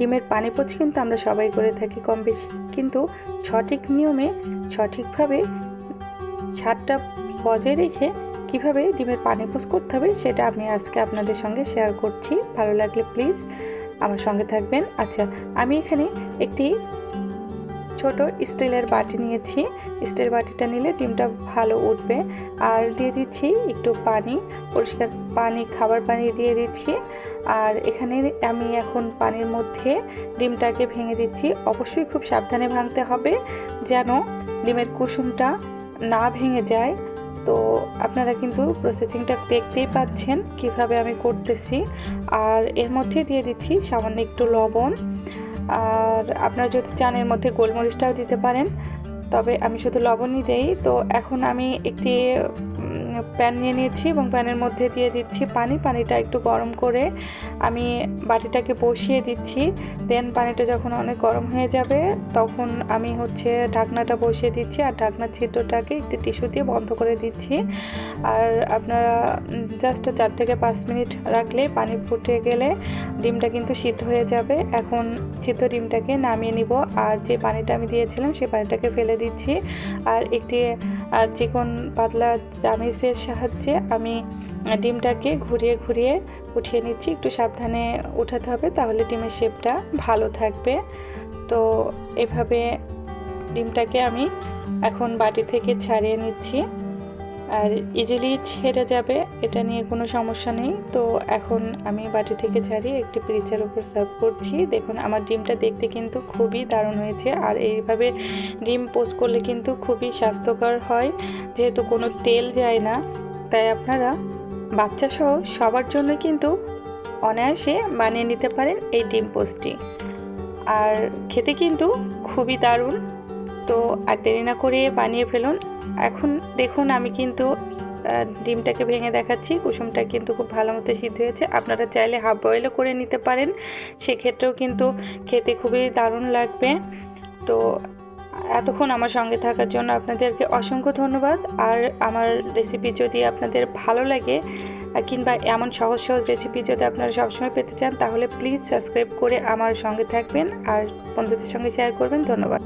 ডিমের পানি পোচ কিন্তু আমরা সবাই করে থাকি কম বেশি। কিন্তু সঠিক নিয়মে, সঠিকভাবে ছাদটা বজায় রেখে কীভাবে ডিমের পানি পোচ করতে হবে সেটা আমি আজকে আপনাদের সঙ্গে শেয়ার করছি। ভালো লাগলে প্লিজ আমার সঙ্গে থাকবেন। আচ্ছা আমি এখানে একটি ছোট স্টিলের বাটি নিয়েছি। স্টিলের বাটিটা নিলে ডিমটা ভালো উঠবে। আর দিয়ে দিচ্ছি একটু পানি, পরিষ্কার পানি, খাবার পানি দিয়ে দিচ্ছি। আর এখানে আমি এখন পানির মধ্যে ডিমটাকে ভেঙে দিচ্ছি। অবশ্যই খুব সাবধানে ভাঙতে হবে যেন ডিমের কুসুমটা না ভেঙে যায়। তো আপনারা কিন্তু প্রসেসিংটা দেখতেই পাচ্ছেন কীভাবে আমি করতেছি। আর এর মধ্যে দিয়ে দিচ্ছি সামান্য একটু লবণ। আর আপনারা যদি চান এর মধ্যে গোলমরিচটাও দিতে পারেন। তবে আমি শুধু লবণই দেই। তো এখন আমি একটি প্যান নিয়ে নিয়েছি এবং প্যানের মধ্যে দিয়ে দিচ্ছি পানি। পানিটা একটু গরম করে আমি বাটিটাকে বসিয়ে দিচ্ছি। দেন পানিটা যখন অনেক গরম হয়ে যাবে, তখন আমি হচ্ছে ঢাকনাটা বসিয়ে দিচ্ছি আর ঢাকনার ছিদ্রটাকে একটি টিস্যু দিয়ে বন্ধ করে দিচ্ছি। আর আপনারা জাস্ট চার থেকে পাঁচ মিনিট রাখলে পানি ফুটে গেলে ডিমটা কিন্তু সিদ্ধ হয়ে যাবে। এখন সিদ্ধ ডিমটাকে নামিয়ে নিব। আর যে পানিটা আমি দিয়েছিলাম সেই পানিটাকে ফেলে দিচ্ছি। আর একটি চিকন পাতলা চামিচের সাহায্যে আমি ডিমটাকে ঘুরিয়ে ঘুরিয়ে উঠিয়ে নিচ্ছি। একটু সাবধানে উঠাতে হবে, তাহলে ডিমের শেপটা ভালো থাকবে। তো এভাবে ডিমটাকে আমি এখন বাটি থেকে ছাড়িয়ে নিচ্ছি। আর ইজিলি ছেড়ে যাবে, এটা নিয়ে কোনো সমস্যা নেই। তো এখন আমি বাটি থেকে ছাড়িয়ে একটি পিরিচের উপর সার্ভ করছি। দেখুন, আমার ডিমটা দেখতে কিন্তু খুবই দারুণ হয়েছে। আর এইভাবে ডিম পোস্ট করলে কিন্তু খুবই স্বাস্থ্যকর হয়, যেহেতু কোনো তেল যায় না। তাই আপনারা বাচ্চা সহ সবার জন্য কিন্তু অনায়াসে বানিয়ে নিতে পারেন এই ডিম পোস্টটি। আর খেতে কিন্তু খুবই দারুণ। তো আর দেরি না করে বানিয়ে ফেলুন। এখন দেখুন, আমি কিন্তু ডিমটাকে ভেঙে দেখাচ্ছি। কুসুমটা কিন্তু খুব ভালো মতো সিদ্ধ হয়েছে। আপনারা চাইলে হাফ বয়েলও করে নিতে পারেন। সেক্ষেত্রেও কিন্তু খেতে খুবই দারুণ লাগবে। তো এতক্ষণ আমার সঙ্গে থাকার জন্য আপনাদেরকে অসংখ্য ধন্যবাদ। আর আমার রেসিপি যদি আপনাদের ভালো লাগে কিংবা এমন সহজ সহজ রেসিপি যদি আপনারা সবসময় পেতে চান, তাহলে প্লিজ সাবস্ক্রাইব করে আমার সঙ্গে থাকবেন। আর বন্ধুদের সঙ্গে শেয়ার করবেন। ধন্যবাদ।